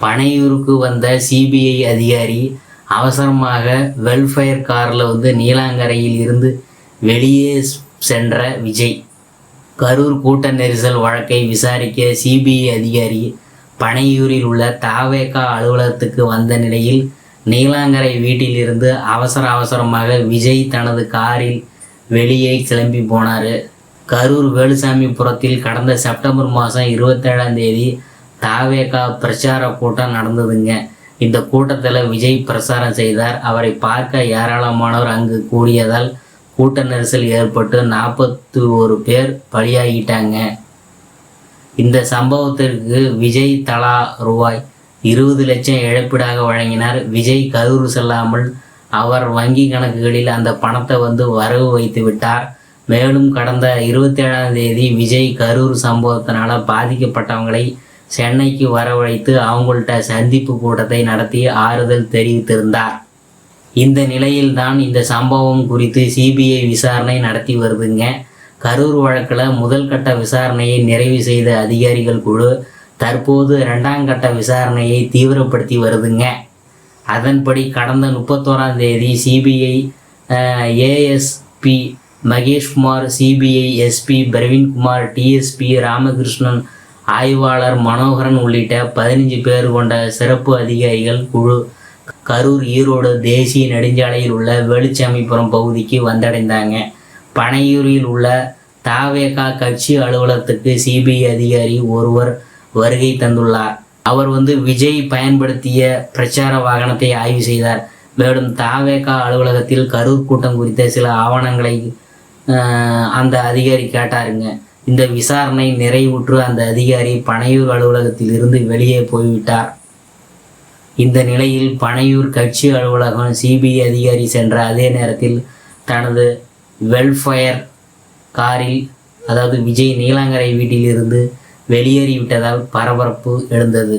பனையூருக்கு வந்த சிபிஐ அதிகாரி அவசரமாக வெல்ஃபேர் காரில் வந்து நீலாங்கரையில் இருந்து வெளியே சென்ற விஜய். கரூர் கூட்ட நெரிசல் வழக்கை விசாரிக்க சிபிஐ அதிகாரி பனையூரில் உள்ள தாவேகா அலுவலகத்துக்கு வந்த நிலையில் நீலாங்கரை வீட்டிலிருந்து அவசர அவசரமாக விஜய் தனது காரில் வெளியே கிளம்பி போனார். கரூர் வேலுசாமிபுரத்தில் கடந்த செப்டம்பர் மாதம் இருபத்தேழாம் தேதி தாவேகா பிரச்சார கூட்டம் நடந்ததுங்க. இந்த கூட்டத்தில் விஜய் பிரசாரம் செய்தார். அவரை பார்க்க ஏராளமானவர் அங்கு கூடியதால் கூட்ட நெரிசல் ஏற்பட்டு நாற்பத்தி ஒரு பேர் பலியாகிட்டாங்க. இந்த சம்பவத்திற்கு விஜய் தலா ரூபாய் இருபது லட்சம் இழப்பீடாக வழங்கினார். விஜய் கரூர் செல்லாமல் அவர் வங்கி கணக்குகளில் அந்த பணத்தை வந்து வரவு வைத்து விட்டார். மேலும் கடந்த இருபத்தேழாம் தேதி விஜய் கரூர் சம்பவத்தினால பாதிக்கப்பட்டவங்களை சென்னைக்கு வரவழைத்து அவங்கள்ட்ட சந்திப்பு கூட்டத்தை நடத்தி ஆறுதல் தெரிவித்திருந்தார். இந்த நிலையில்தான் இந்த சம்பவம் குறித்து சிபிஐ விசாரணை நடத்தி வருதுங்க. கரூர் வழக்கில் முதல் கட்ட விசாரணையை நிறைவு செய்த அதிகாரிகள் குழு தற்போது இரண்டாம் கட்ட விசாரணையை தீவிரப்படுத்தி வருதுங்க. அதன்படி கடந்த முப்பத்தோராம் தேதி CBI ASP Maheshkumar CBI SP Praveenkumar DSP Ramakrishnan ஆய்வாளர் மனோகரன் உள்ளிட்ட பதினஞ்சு பேர் கொண்ட சிறப்பு அதிகாரிகள் குழு கரூர் ஈரோடு தேசிய நெடுஞ்சாலையில் உள்ள வெளிச்சாமிபுரம் பகுதிக்கு வந்தடைந்தாங்க. பனையூரில் உள்ள தாவேகா கட்சி அலுவலகத்துக்கு சிபிஐ அதிகாரி ஒருவர் வருகை தந்துள்ளார். அவர் வந்து விஜய் பயன்படுத்திய பிரச்சார வாகனத்தை ஆய்வு செய்தார். மேலும் தாவேகா அலுவலகத்தில் கரூர் கூட்டம் குறித்த சில ஆவணங்களை அந்த அதிகாரி கேட்டாருங்க. இந்த விசாரணை நிறைவுற்று அந்த அதிகாரி பனையூர் அலுவலகத்தில் இருந்து வெளியே போய்விட்டார். இந்த நிலையில் பனையூர் கட்சி அலுவலகம் சிபிஐ அதிகாரி சென்ற அதே நேரத்தில் தனது வெல்ஃபயர் காரில் அதாவது விஜய் நீலாங்கரை வீட்டிலிருந்து வெளியேறிவிட்டதால் பரபரப்பு எழுந்தது.